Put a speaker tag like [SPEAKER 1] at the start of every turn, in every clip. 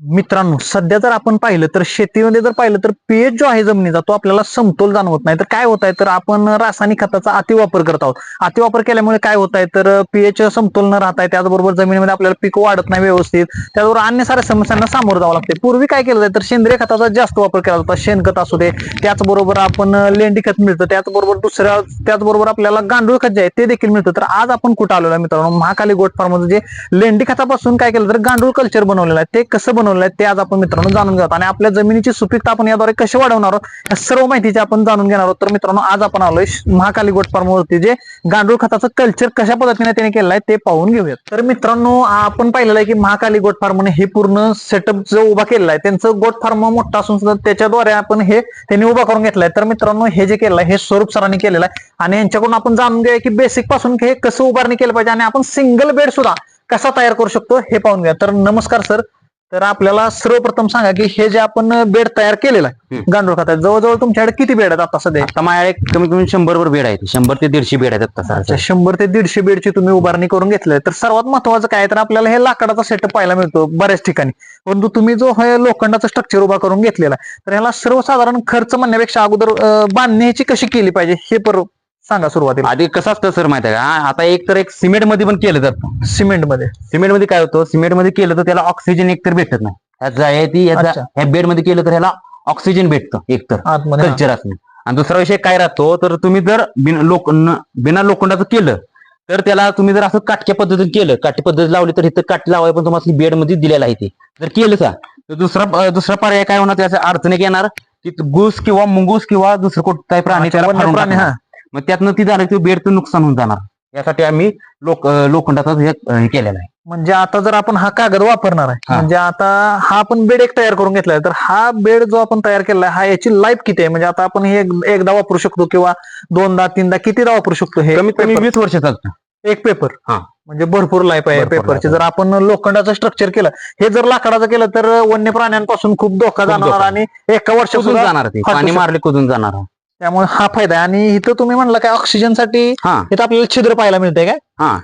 [SPEAKER 1] मित्रांनो सध्या जर आपण पाहिलं तर शेतीमध्ये जर पाहिलं तर पीएच जो आहे जमिनीचा तो आपल्याला समतोल जाणवत नाही. तर काय होत आहे? तर आपण रासायनिक खताचा अतिवापर करत आहोत. अतिवापर केल्यामुळे काय होत आहे? तर पीएच समतोल न राहत आहे त्याचबरोबर जमिनीमध्ये आपल्याला पीक वाढत नाही व्यवस्थित. त्याचबरोबर अन्य साऱ्या समस्यांना सामोरं जावं लागते पूर्वी काय केलं जातं तर सेंद्रिय खताचा जास्त वापर केला जातो. शेणखत असू दे त्याचबरोबर आपण लेंडी खत मिळतं. त्याचबरोबर दुसऱ्या त्याचबरोबर आपल्याला गांडूळ खत जे आहे ते देखील मिळतं. तर आज आपण कुठं आलेलो आहे मित्रांनो? महाकाली गोट फार्म जे लेंडी खतापासून काय केलं तर गांडूळ कल्चर बनवलेलं आहे. ते कसं बनवलेलं आहे ते आज आपण मित्रांनो जाणून घेऊ आणि आपल्या जमिनीची सुपीकता आपण याद्वारे कशी वाढवणार आहोत या सर्व माहितीची आपण जाणून घेणार आहोत. तर मित्रांनो आज आपण आलोय महाकाली गोट फार्मवरती जे गांडूळ खताचं कल्चर कशा पद्धतीने त्याने केलेलं आहे ते पाहून घेऊयात. तर मित्रांनो आपण पाहिलेलं आहे की महाकाली गोट फार्मने हे पूर्ण सेटअप जो उभा केलेला आहे त्यांचं गोट फार्म मोठा असून सुद्धा त्याच्याद्वारे आपण हे त्यांनी उभा करून घेतलाय तर मित्रांनो हे जे केलं हे स्वरूप सरांनी केलेलं आहे. आणि यांच्याकडून आपण जाणून घेऊया की बेसिकपासून हे कसं उभारणी केलं पाहिजे आणि आपण सिंगल बेड सुद्धा कसा तयार करू शकतो हे पाहून घ्या तर नमस्कार सर. तर आपल्याला सर्वप्रथम सांगा की हे जे आपण बेड तयार केलेलं आहे. गांडूळ खतात जवळजवळ तुमच्याकडे किती बेड आहेत आता सध्या?
[SPEAKER 2] आता माझ्याकडे कमी शंभर वर बेड आहेत. शंभर ते दीडशे बेड आहेत आता
[SPEAKER 1] अच्छा शंभर ते दीडशे बेडची तुम्ही उभारणी करून घेतली तर सर्वात महत्वाचं काय तर आपल्याला हे लाकडाचा सेटअप पाहायला मिळतो बऱ्याच ठिकाणी. परंतु तुम्ही जो हे लोखंडाचं स्ट्रक्चर उभा करून घेतलेला आहे तर ह्याला सर्वसाधारण खर्च म्हणण्यापेक्षा अगोदर अं, बांधणी ह्याची कशी केली पाहिजे हे पर सांगा सुरुवातीला.
[SPEAKER 2] आधी कसं असतं सर माहिती आहे का? आता एक तर एक सिमेंटमध्ये पण केलं जातं. सिमेंटमध्ये सिमेंटमध्ये काय होतं? सिमेंटमध्ये केलं तर त्याला ऑक्सिजन एकतर भेटत नाही. ह्याचा आहे ती
[SPEAKER 1] अच्छा.
[SPEAKER 2] ह्याचा ह्या बेडमध्ये केलं तर ह्याला ऑक्सिजन भेटतं एकतर
[SPEAKER 1] आतमध्ये हा.
[SPEAKER 2] कल्चर असणे. आणि दुसरा विषय काय राहतो? तर तुम्ही जर बिना लोक बिना लोखंडाचं केलं तर त्याला तुम्ही जर असं काटक्या पद्धतीने केलं काठी पद्धती लावली तर इथं काठी लावाय पण तुम्हाला बेडमध्ये दिलेला आहे ते. जर केलं का तर दुसरा अं, दुसरा पर्याय काय होणार? त्याच्या अडचणी येणार की गुस किंवा मुंगूस किंवा दुसरं कोणताही प्राणी
[SPEAKER 1] अच्छा,
[SPEAKER 2] त्याला
[SPEAKER 1] वन्य
[SPEAKER 2] फाडून
[SPEAKER 1] प्राणी,
[SPEAKER 2] टाकणार. मग त्यातनं ती की बेडचं नुकसान होऊन जाणार यासाठी आम्ही लोक लोखंडाचा हे केलेला आहे
[SPEAKER 1] म्हणजे आता जर आपण हा कागद वापरणार आहे. म्हणजे आता हा आपण बेड एक तयार करून घेतलाय तर हा बेड जो आपण तयार केलाय हा याची लाईफ किती आहे म्हणजे आता आपण हे एक- एकदा वापरू शकतो किंवा दोनदा तीनदा कितीदा वापरू शकतो हे
[SPEAKER 2] कमीत कमी? वीस वर्ष चालतं
[SPEAKER 1] एक पेपर
[SPEAKER 2] हा.
[SPEAKER 1] म्हणजे भरपूर लाईफ आहे पेपरची जर आपण लोखंडाचं स्ट्रक्चर केलं हे जर लाकडाचं केलं तर वन्य प्राण्यांपासून खूप धोका जाणार. आणि एका वर्ष
[SPEAKER 2] कुजून जाणार पाणी. मारले कुजून जाणार
[SPEAKER 1] त्यामुळे हा फायदा आहे. आणि इथं तुम्ही म्हणलं काय ऑक्सिजनसाठी
[SPEAKER 2] हा.
[SPEAKER 1] इथं आपल्याला छिद्र पाहायला मिळतंय काय?
[SPEAKER 2] हा.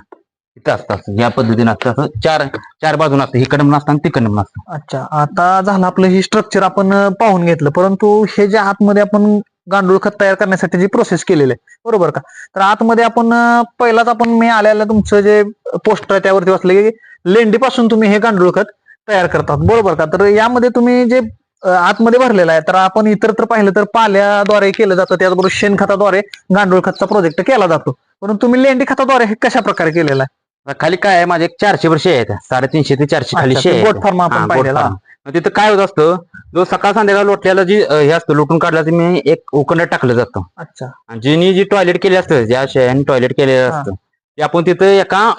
[SPEAKER 2] इथं असतं असं या पद्धतीने असतं. असं चार चार बाजून असतं. इकडं असतं आणि तिकडं असतं.
[SPEAKER 1] अच्छा. आता झालं आपलं हे स्ट्रक्चर आपण अं, पाहून घेतलं. परंतु हे जे आतमध्ये आपण गांडूळ खत तयार करण्यासाठी जी प्रोसेस केलेली आहे बरोबर का? तर आतमध्ये आपण अं, पहिलाच आपण मी आल्याला तुमचं जे पोस्टर आहे त्यावरती वाचलं की लेंडीपासून तुम्ही हे गांडूळ खत तयार करतात. बरोबर का? तर यामध्ये तुम्ही जे अं, आतमध्ये भरलेलं आहे. तर आपण इतर तर पाहिलं तर पाल्याद्वारे केलं जातं. त्याचबरोबर शेणखताद्वारे गांडूळ खतचा प्रोजेक्ट केला जातो. परंतु तुम्ही लेंडी खताद्वारे हे कशा प्रकारे केलेलं आहे?
[SPEAKER 2] आता खाली काय आहे? माझे एक चारशे वर्षे आहेत. साडेतीनशे ते चारशे खाली
[SPEAKER 1] अच्छा,
[SPEAKER 2] शे
[SPEAKER 1] ते
[SPEAKER 2] आहेत.
[SPEAKER 1] गोट फार्म आपण
[SPEAKER 2] गोट
[SPEAKER 1] पाहिलेलं.
[SPEAKER 2] मग तिथं काय होत असतं? जो सकाळ संध्याकाळ लोटल्याला जी अं, हे असतं लोटून काढलं ते मी एक उकंडात टाकलं जातं.
[SPEAKER 1] अच्छा.
[SPEAKER 2] आणि जिनी जी टॉयलेट केली असतं ज्या शयाने टॉयलेट केलेलं
[SPEAKER 1] हा.
[SPEAKER 2] असतं ते आपण तिथं एका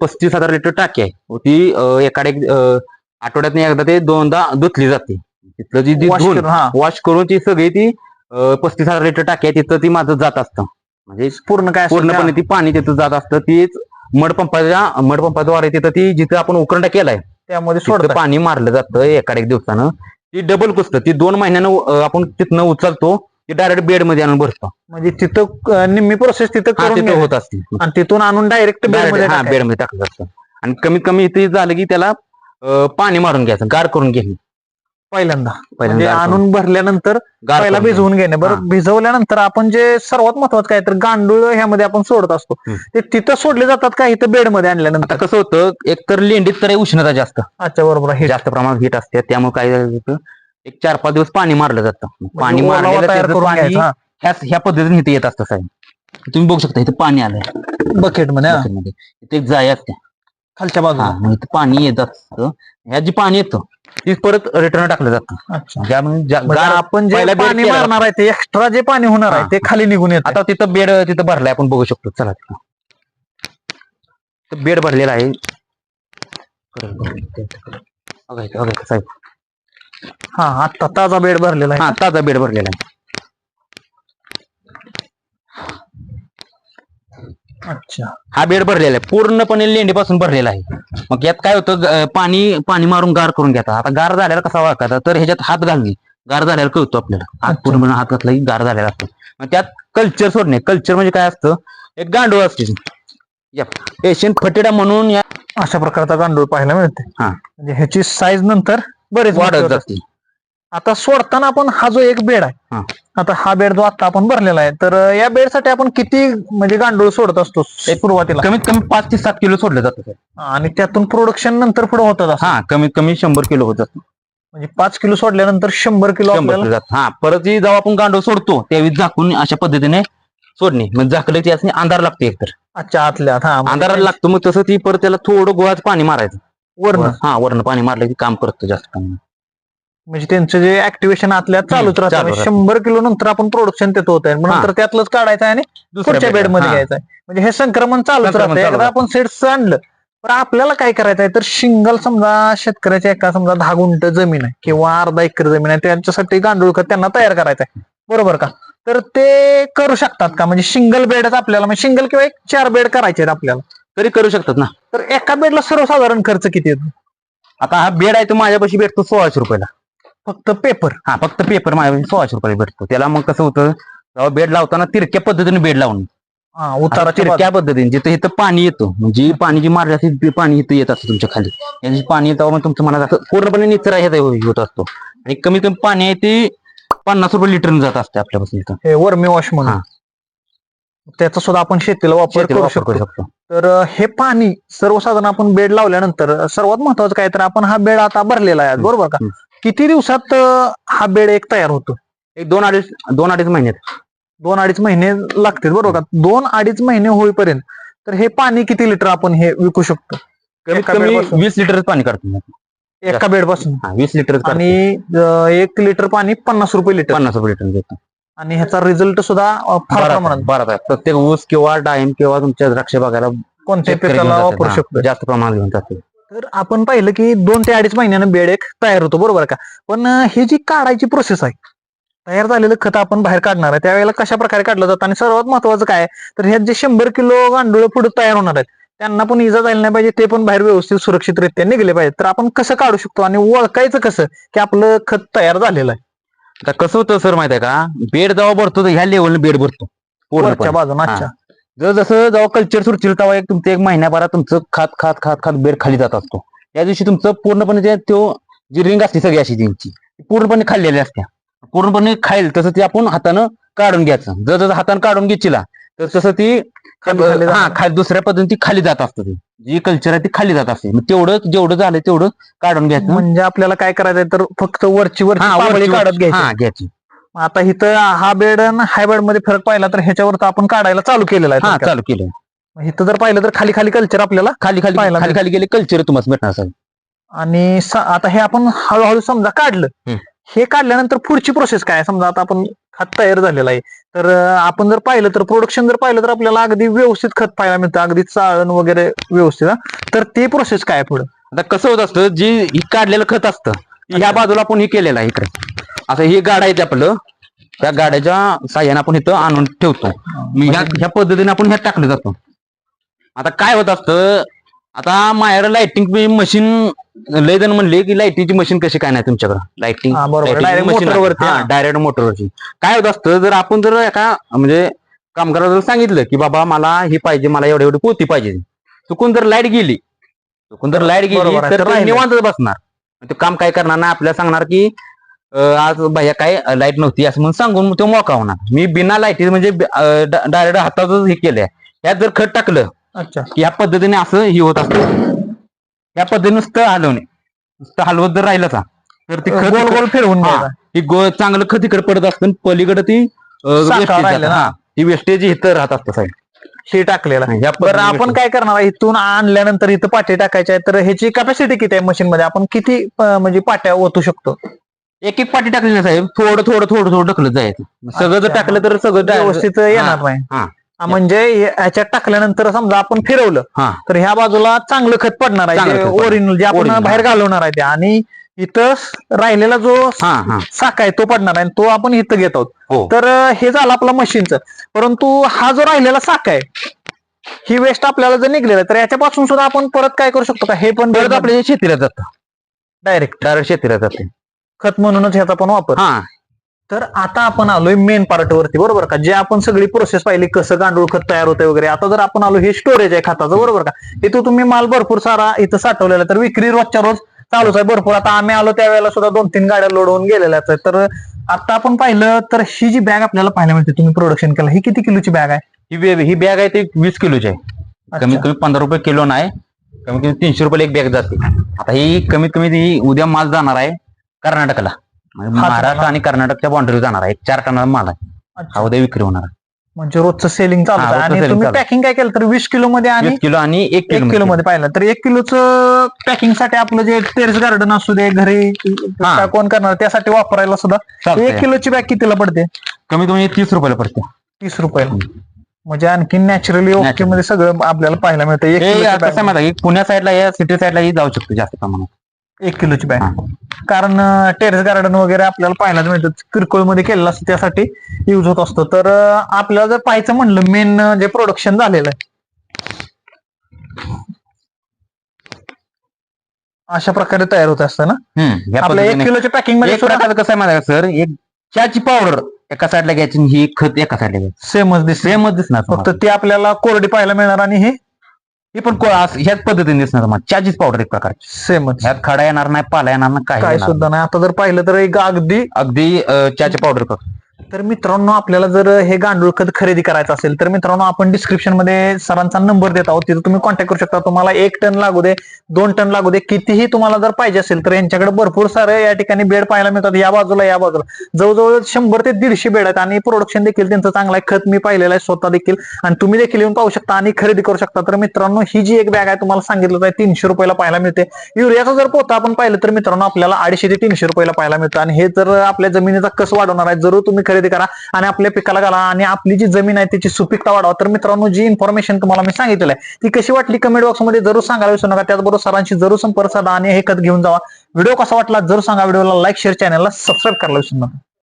[SPEAKER 2] पस्तीस हजार लिटर टाकी आहे. व ती अं, एकाडे अं, आठवड्यातनं एकदा ते दोनदा धुतली जाते. तिथलं जी जी
[SPEAKER 1] Wash
[SPEAKER 2] धुवून
[SPEAKER 1] करून, हा.
[SPEAKER 2] वॉश करून ती सगळी ती अं, पस्तीस हजार लिटर टाकी तिथं ती माझं जात असतं. म्हणजे
[SPEAKER 1] पूर्ण काय असेल
[SPEAKER 2] पूर्णपणे ती पाणी तिथं जात असतं. तीच मडपंपाच्या मडपंपाद्वारे तिथं ती जिथं आपण उकरंडा केलाय
[SPEAKER 1] त्यामध्ये
[SPEAKER 2] तिथं
[SPEAKER 1] सोडतात.
[SPEAKER 2] पाणी मारलं जातं एका एक दिवसानं. ती डबल कुसतं. ती दोन महिन्यानं अं, आपण तिथनं उचलतो ती डायरेक्ट बेडमध्ये आणून भरतो.
[SPEAKER 1] म्हणजे तिथं अं, निम्मी प्रोसेस तिथं
[SPEAKER 2] हा
[SPEAKER 1] करून
[SPEAKER 2] तिथं. होत असते.
[SPEAKER 1] आणि तिथून आणून डायरेक्ट बेडमध्ये
[SPEAKER 2] हा
[SPEAKER 1] टाकायचं.
[SPEAKER 2] बेडमध्ये टाकलं जातं. आणि कमीत कमी इथे झालं की त्याला अं, पाणी मारून घ्यायचं गार करून घ्यायचं
[SPEAKER 1] पहिल्यांदा.
[SPEAKER 2] पहिल्यांदा
[SPEAKER 1] म्हणजे
[SPEAKER 2] करून-
[SPEAKER 1] आणून भरल्यानंतर
[SPEAKER 2] गार
[SPEAKER 1] पहिला
[SPEAKER 2] करून
[SPEAKER 1] भिजवून घेणे.
[SPEAKER 2] हा.
[SPEAKER 1] बरं भिजवल्यानंतर आपण जे सर्वात महत्वाचं काय तर गांडूळ ह्यामध्ये आपण सोडत असतो. ते तिथं सोडले जातात का? इथं बेडमध्ये
[SPEAKER 2] आता
[SPEAKER 1] आणल्यानंतर
[SPEAKER 2] कसं होतं एक तर लेंडीत तर उष्णता जास्त.
[SPEAKER 1] अच्छा बरोबर हे
[SPEAKER 2] जास्त प्रमाणात हीट असते. त्यामुळे काय होतं एक चार पाच दिवस पाणी मारलं जातं. पाणी
[SPEAKER 1] म्हणजे ओलावा
[SPEAKER 2] मारलेलं
[SPEAKER 1] तयार
[SPEAKER 2] त्याचं
[SPEAKER 1] करून
[SPEAKER 2] पाणी
[SPEAKER 1] घ्यायचा.
[SPEAKER 2] ह्या ह्या पद्धतीने इथे येत असतं साहेब. तुम्ही बघू शकता इथे पाणी आलंय.
[SPEAKER 1] बकेटमध्ये हा.
[SPEAKER 2] bucket मध्ये. इथे एक जाय असते.
[SPEAKER 1] खालच्या
[SPEAKER 2] हा
[SPEAKER 1] बाजूला
[SPEAKER 2] मग इथं पाणी येत असतं. ह्या जी पाणी येतं ती परत रिटर्न टाकलं जातं.
[SPEAKER 1] अच्छा.
[SPEAKER 2] ज्यामुळे ज्या-
[SPEAKER 1] म्हणजे
[SPEAKER 2] गार-
[SPEAKER 1] आपण जे
[SPEAKER 2] पहिला बेड
[SPEAKER 1] पाणी
[SPEAKER 2] केला
[SPEAKER 1] मारणार आहे ते एक्स्ट्रा जे पाणी होणार आहे. ते खाली निघून येत.
[SPEAKER 2] आता तिथं बेड तिथं भरलाय आपण बघू शकतो. चला. तिथं बेड भरलेला आहे. बघा इथं, बघा इथं, साहेब.
[SPEAKER 1] हा आता ताजा बेड भरलेला आहे.
[SPEAKER 2] हा ताजा बेड भरलेला आहे.
[SPEAKER 1] अच्छा.
[SPEAKER 2] हा बेड भरलेला आहे. पूर्णपणे लेंडीपासून भरलेला आहे. मग यात काय होतं ग- पाणी पाणी मारून गार करून घेतात आता गार झाल्याला कसा वाकायचा तर ह्याच्यात हात घालणे. गार झाल्याला कळतो आपल्याला. हात
[SPEAKER 1] अच्छा.
[SPEAKER 2] पूर्णपणे हात घातला की गार झालेला असतो. मग त्यात कल्चर सोडणे. कल्चर म्हणजे काय असतं? एक गांडूळ असते. एशियन फटेडा म्हणून या
[SPEAKER 1] अशा प्रकारचा गांडूळ पाहायला मिळते.
[SPEAKER 2] हा.
[SPEAKER 1] म्हणजे ह्याची साईज नंतर बरेच मोठे
[SPEAKER 2] वाढत
[SPEAKER 1] होतात.
[SPEAKER 2] जाते.
[SPEAKER 1] आता सोडताना आपण हा जो एक बेड
[SPEAKER 2] हा.
[SPEAKER 1] आहे आता हा बेड जो आता आपण भरलेला आहे तर या बेडसाठी आपण किती म्हणजे गांडूळ सोडत असतो सुरुवातीला
[SPEAKER 2] कमीत कमी पाच ते सात किलो सोडलं जातं.
[SPEAKER 1] आणि त्यातून प्रोडक्शन नंतर पुढे होतात.
[SPEAKER 2] हा कमीत कमी शंभर किलो होत
[SPEAKER 1] म्हणजे पाच किलो सोडल्यानंतर शंभर किलो
[SPEAKER 2] हा परत ही जेव्हा आपण गांडूळ सोडतो त्यावेळी झाकून अशा पद्धतीने सोडणे म्हणजे झाकलं की त्याच्याने अंधार लागते एकतर
[SPEAKER 1] अच्छा आतल्या आत, हा
[SPEAKER 2] अंधाराला लागतो मग तसं ती परत त्याला थोडं गुळाचं पाणी मारायचं
[SPEAKER 1] वर्ण
[SPEAKER 2] हा वरण पाणी मारलं की काम करतं जास्त प्रमाणात.
[SPEAKER 1] म्हणजे त्यांचं जे ऍक्टिव्हेशन आतल्या चालूच
[SPEAKER 2] चालू
[SPEAKER 1] राहतं
[SPEAKER 2] राहतं.
[SPEAKER 1] शंभर किलो नंतर आपण प्रोडक्शन देतो होत आहे नंतर त्यातलंच काढायचं आहे आणि पुढच्या बेडमध्ये
[SPEAKER 2] हा.
[SPEAKER 1] घ्यायचं आहे. म्हणजे हे संक्रमण चालूच राहतं. एकदा आपण सेट्स आणलं पण आपल्याला काय करायचं आहे? तर शिंगल समजा शेतकऱ्याच्या एका समजा दहा गुंठ जमीन आहे किंवा अर्धा एकर जमीन आहे त्यांच्यासाठी गांडूळ खत त्यांना तयार करायचं आहे. बरोबर का? तर ते करू शकतात का? म्हणजे सिंगल बेडच आपल्याला म्हणजे सिंगल किंवा एक चार बेड करायचे आहेत आपल्याला.
[SPEAKER 2] तरी करू शकतात ना.
[SPEAKER 1] तर एका बेडला सर्वसाधारण खर्च किती येतो?
[SPEAKER 2] आता हा बेड आहे तो माझ्यापाशी भेटतो सोळाशे रुपयाला.
[SPEAKER 1] फक्त पेपर
[SPEAKER 2] हा फक्त पेपर माझ्यापाशी सोळाशे रुपयाला भेटतो. त्याला मग कसं होतं जेव्हा बेड लावताना तिरक्या पद्धतीने बेड लावून
[SPEAKER 1] हा उताराच्या
[SPEAKER 2] तिरक्या पद्धतीने जिथं इथं पाणी येतो म्हणजे पाणी जी मारली असते ते पाणी इथं येत असतं तुमच्या खाली. याची पाणी येतं मग तुमच्या मनात असं पूर्णपणे निचरा ह्याचा होत असतो. आणि कमीत कमी पाणी आहे ते पन्नास रुपये लिटरने जात असते आपल्यापासून इथं.
[SPEAKER 1] हे वर्मी वॉश म्हणून. त्याचा सुद्धा आपण शेतीला वापर
[SPEAKER 2] शेतीला
[SPEAKER 1] करू
[SPEAKER 2] वापर
[SPEAKER 1] शकतो
[SPEAKER 2] करू शकतो.
[SPEAKER 1] तर अं, हे पाणी सर्वसाधारण आपण बेड लावल्यानंतर सर्वात महत्वाचं काय तर आपण हा बेड आता भरलेला आहे आज. बरोबर का?
[SPEAKER 2] हम्म.
[SPEAKER 1] किती दिवसात अं, हा बेड एक तयार होतो?
[SPEAKER 2] एक दोन अडीच दोन अडीच महिन्यात
[SPEAKER 1] दोन अडीच महिने लागतील बरोबर का? दोन अडीच महिने होईपर्यंत तर हे पाणी किती लिटर आपण हे विकू शकतो?
[SPEAKER 2] कमीत
[SPEAKER 1] एका
[SPEAKER 2] कमी
[SPEAKER 1] बेडपासून?
[SPEAKER 2] वीस लिटरच पाणी काढतो
[SPEAKER 1] एका बेडपासून
[SPEAKER 2] हा वीस लिटरच काढतो
[SPEAKER 1] आणि अं, एक लिटर पाणी पन्नास रुपये लिटर.
[SPEAKER 2] पन्नास रुपये लिटर देतो.
[SPEAKER 1] आणि ह्याचा रिझल्ट सुद्धा अं, फार प्रमाणात.
[SPEAKER 2] प्रत्येक ऊस किंवा डाळिंब किंवा तुमच्या द्राक्ष बागाला
[SPEAKER 1] कोणत्याही
[SPEAKER 2] शेतकरी
[SPEAKER 1] पिकाला वापरू. शकतो
[SPEAKER 2] जास्त प्रमाणात घेऊन जाते
[SPEAKER 1] तर आपण पाहिलं की दोन ते अडीच महिन्यानं बेड एक तयार होतो बरोबर का? पण ही जी काढायची प्रोसेस आहे तयार झालेलं खत आपण बाहेर काढणार आहे त्यावेळेला कशा प्रकारे काढलं जातं आणि सर्वात महत्वाचं काय तर ह्यात जे शंभर किलो गांडूळ पुढे तयार होणार आहेत त्यांना पण इजा झाली नाही पाहिजे ते पण बाहेर व्यवस्थित सुरक्षितरित्या निघले पाहिजे तर आपण कसं काढू शकतो आणि ओळखायचं कसं की आपलं खत तयार झालेलं आहे?
[SPEAKER 2] आता कसं होतं सर माहिती आहे का? बेड जेव्हा भरतो तर ह्या लेवलने बेड भरतो पूर्णपणे.
[SPEAKER 1] बाजून. अच्छा.
[SPEAKER 2] जसं जेव्हा कल्चर सुरचिल तेव्हा एक तुमचं एक महिन्याभरात तुमचं खात खात खात खात बेड खाली जात असतो. त्या दिवशी तुमचं पूर्णपणे जे तो जी रिंग असते सगळी अशी त्यांची पूर्णपणे खाल्लेली असते. पूर्णपणे खाईल तसं ती आपण हातानं काढून घ्यायचं. जर जर हातानं काढून घेतला तर तसं ती हा दुसऱ्या पद्धतीने ती खाली जात असते ती. जी कल्चर आहे ती खाली जात असते. मग तेवढं जेवढं झालं तेवढं काढून घ्यायचं.
[SPEAKER 1] म्हणजे आपल्याला काय करायचंय तर फक्त वरची वरची- काढत घ्यायची.
[SPEAKER 2] घ्यायची
[SPEAKER 1] आता इथं हा बेड आणि हाय बेडमध्ये फरक पाहिला तर ह्याच्यावर तर आपण काढायला चालू केलेला आहे
[SPEAKER 2] हा
[SPEAKER 1] थोडक्यात.
[SPEAKER 2] चालू केलं
[SPEAKER 1] इथं जर पाहिलं तर खाली खाली कल्चर आपल्याला
[SPEAKER 2] खाली खाली
[SPEAKER 1] पाहायला
[SPEAKER 2] खाली खाली गेले कल्चर तुम्हाला भेटणार सर
[SPEAKER 1] आणि स- आता हे आपण हळूहळू समजा काढलं
[SPEAKER 2] हम्म.
[SPEAKER 1] हे काढल्यानंतर पुढची प्रोसेस काय आहे? समजा आता आपण खत तयार झालेलं आहे तर अं, आपण जर पाहिलं तर प्रोडक्शन जर पाहिलं तर आपल्याला अगदी व्यवस्थित खत पाहायला मिळतं अगदी चाळण वगैरे व्यवस्थित हा. तर ते प्रोसेस काय आहे पुढे
[SPEAKER 2] आता कसं होत असतं जी ही काढलेलं खत असतं ह्या. बाजूला आपण हे केलेलं आहे इकडे. असं हे गाडा आहे ते आपलं. त्या गाड्याच्या साह्याने आपण इथं आणून ठेवतो. मग ह्या ह्या पद्धतीने आपण ह्यात टाकलं जातो. आता काय होत असतं आता माझ्याकडे लाइटिंग मशीन लय जण म्हणले की लाइटिंगची मशीन कशी काय नाही तुमच्याकडे? लाइटिंग. डायरेक्ट मोटरवरची काय होत असतं जर आपण जर एका म्हणजे कामगाराला जर सांगितलं की बाबा मला ही पाहिजे मला एवढी एवढी पोती पाहिजे. चुकून जर लाइट गेली चुकून जर लाइट गेली तर
[SPEAKER 1] तर
[SPEAKER 2] तो
[SPEAKER 1] राहिलं.
[SPEAKER 2] निवांतच बसणार. ते काम काय करणार नाही आपल्याला सांगणार की अं, आज भैया काय लाइट नव्हती असं म्हणून सांगून तो मोका होणार मी बिना लाईटी म्हणजे डायरेक्ट हातातच हे केलंय ह्यात जर खत टाकलं
[SPEAKER 1] अच्छा
[SPEAKER 2] की ह्या पद्धतीने असं ही होत असतं या पद्धतीने नुसतं हलवणे नुसतं हलवत जर राहिलं का तर ती खत
[SPEAKER 1] गोल गोल फिरवून
[SPEAKER 2] हा.
[SPEAKER 1] घ्यायचा.
[SPEAKER 2] ही गो चांगलं खत इकडे पडत असतं पलीकडे ती wastage
[SPEAKER 1] राहिलं. ना.
[SPEAKER 2] वेस्टेज इथं राहत असतं साईड
[SPEAKER 1] हे टाकलेलं आहे.
[SPEAKER 2] ह्या पद्धतीने
[SPEAKER 1] आपण काय करणार आहे इथून आणल्यानंतर इथं पाटे टाकायचे आहे तर ह्याची कॅपॅसिटी किती आहे मशीन मध्ये आपण किती अं, म्हणजे पाट्या ओतू शकतो
[SPEAKER 2] एक एक पाठी टाकली ना साहेब थोडं थोडं थोडं थोडं ढकलत जायचं सगळं जर. टाकलं तर सगळं direct-
[SPEAKER 1] व्यवस्थित येणार नाही
[SPEAKER 2] हा.
[SPEAKER 1] हा, म्हणजे ह्याच्यात टाकल्यानंतर समजा आपण फिरवलं
[SPEAKER 2] हा
[SPEAKER 1] तर ह्या बाजूला चांगलं खत पडणार आहे
[SPEAKER 2] चांगलं
[SPEAKER 1] जे
[SPEAKER 2] खत पडणार.
[SPEAKER 1] ओरिजिनल जे आपण
[SPEAKER 2] Original,
[SPEAKER 1] बाहेर. घालवणार आहे ते आणि इथं राहिलेला जो
[SPEAKER 2] हा हा.
[SPEAKER 1] साक आहे तो पडणार आहे आणि तो आपण इथं घेत आहोत.
[SPEAKER 2] हो.
[SPEAKER 1] तर अं, हे झालं आपलं मशीनचं परंतु हा जो राहिलेला साक आहे ही वेस्ट आपल्याला जर निघलेला तर याच्यापासून सुद्धा आपण परत काय करू शकतो का? हे पण
[SPEAKER 2] परत आपल्या शेतीला जातं.
[SPEAKER 1] डायरेक्ट
[SPEAKER 2] डायरेक्ट शेतीला जाते.
[SPEAKER 1] खत म्हणूनच ह्याचा पण वापर.
[SPEAKER 2] हा.
[SPEAKER 1] तर आता आपण आलोय मेन पार्ट वरती बरोबर का? जे आपण सगळी प्रोसेस पाहिली कसं गांडूळ खत तयार होतंय वगैरे आता जर आपण आलो हे स्टोरेज आहे खताचं बरोबर का? इथं तुम्ही माल भरपूर सारा इथं साठवलेला आहे, तर विक्री रोजच्या रोज चालूच आहे भरपूर. आता आम्ही आलो त्यावेळेला सुद्धा दोन तीन गाड्या लोड होऊन गेलेल्या आहेत. तर आता आपण पाहिलं तर ही जी बॅग आपल्याला पाहायला मिळते तुम्ही प्रोडक्शन केलं ही किती किलोची बॅग आहे?
[SPEAKER 2] ही बॅग ही बॅग आहे ती वीस किलोची आहे. कमीत कमी पंधरा रुपये किलो नाही कमीत कमी तीनशे रुपयाला एक बॅग जाते. आता ही कमीत कमी ती उद्या माल जाणार आहे कर्नाटकला. म्हणजे महाराष्ट्र आणि कर्नाटकच्या बाउंड्रीवर जाणार आहे. चार टनाचा माल आहे. हा उद्या विक्री होणार आहे.
[SPEAKER 1] म्हणजे रोजचं सेलिंग चालू
[SPEAKER 2] हा, रोजचं
[SPEAKER 1] आणि
[SPEAKER 2] selling
[SPEAKER 1] तुम्ही
[SPEAKER 2] चालू.
[SPEAKER 1] पॅकिंग काय केलं तर वीस किलो मध्ये आणि
[SPEAKER 2] वीस किलो आणि एक
[SPEAKER 1] एक
[SPEAKER 2] किलो
[SPEAKER 1] किलो मध्ये पाहिलं तर एक किलोचं पॅकिंगसाठी आपलं जे टेरेस गार्डन असू दे घरी कोण करणार त्यासाठी वापरायला सुद्धा
[SPEAKER 2] चालतंय.
[SPEAKER 1] एक किलोची बॅग कितीला पडते
[SPEAKER 2] कमीत कमी तीस रुपयाला पडते
[SPEAKER 1] तीस रुपयाला म्हणजे आणखी नॅचरली ओके. मध्ये सगळं आपल्याला पाहायला मिळतं एक
[SPEAKER 2] हे
[SPEAKER 1] किलोची
[SPEAKER 2] कसं आहे
[SPEAKER 1] bag.
[SPEAKER 2] माहिती आहे का? पुण्या साईडला या सिटी साईडला जाऊ शकतो जास्त प्रमाणात
[SPEAKER 1] एक किलोची बॅग. कारण टेरेस गार्डन वगैरे आपल्याला पाहायला मिळतं. किरकोळमध्ये केलेलं असतं त्यासाठी युज होत असतो. तर आपल्याला जर पाहायचं म्हणलं मेन जे प्रोडक्शन झालेलं आहे. अशा प्रकारे तयार होत असतं ना? आपल्या एक किलोच्या
[SPEAKER 2] पॅकिंगमध्ये कसं आहे का सर एक चहाची पावडर एका साईडला घ्यायची आणि ही खत एका साईडला घ्यायची.
[SPEAKER 1] सेमच दिसते
[SPEAKER 2] सेमच दिसणार.
[SPEAKER 1] फक्त. ती आपल्याला कोरडी पाहायला मिळणार आणि हे
[SPEAKER 2] ही पण को- असं- ह्याच पद्धतीने दिसणार चहाचीच पावडर एक प्रकारची.
[SPEAKER 1] सेमच
[SPEAKER 2] ह्यात खडा येणार नाही पाला येणार नाही काही
[SPEAKER 1] काय सुद्धा नाही. आता जर पाहिलं तर एक अगदी.
[SPEAKER 2] अगदी अं, चहाची पावडर
[SPEAKER 1] तर मित्रांनो आपल्याला जर हे गांडूळ खत खरेदी करायचं असेल तर मित्रांनो आपण डिस्क्रिप्शनमध्ये सरांचा नंबर देत आहोत. तिथे तुम्ही कॉन्टॅक्ट करू शकता. तुम्हाला एक टन लागू दे दोन टन लागू दे कितीही तुम्हाला जर पाहिजे असेल तर यांच्याकडे भरपूर सारे या ठिकाणी बेड पाहायला मिळतात. या बाजूला या बाजूला. जवळजवळ शंभर ते दीडशे बेड आहेत आणि प्रोडक्शन देखील त्यांचं चांगलं आहे. खत मी पाहिलेलं आहे स्वतः देखील. आणि तुम्ही देखील येऊन पाहू शकता आणि खरेदी करू शकता. तर मित्रांनो ही जी एक बॅग आहे तुम्हाला सांगितलं आहे तीनशे रुपयाला पाहायला मिळते. युरियाचा जर पोता आपण पाहिलं तर मित्रांनो आपल्याला अडीचशे ते तीनशे रुपयाला पाहायला मिळतं. आणि हे जर आपल्या जमिनीचा कस वाढवणार आहे जरूर तुम्ही खरेदी करा आणि आपल्या पिकाला घाला आणि आपली जी जमीन आहे त्याची सुपीकता वाढवा. तर मित्रांनो जी इन्फॉर्मेशन तुम्हाला मी सांगितलेलं आहे ती कशी वाटली कमेंट बॉक्समध्ये जरूर सांगायला विसरू नका. त्याचबरोबर सरांशी जरूर संपर्क साधा आणि हे खत घेऊन जावा. व्हिडिओ कसा वाटला जरूर सांगा. व्हिडिओला लाईक शेअर चॅनलला सबस्क्राईब करायला विसरू नका.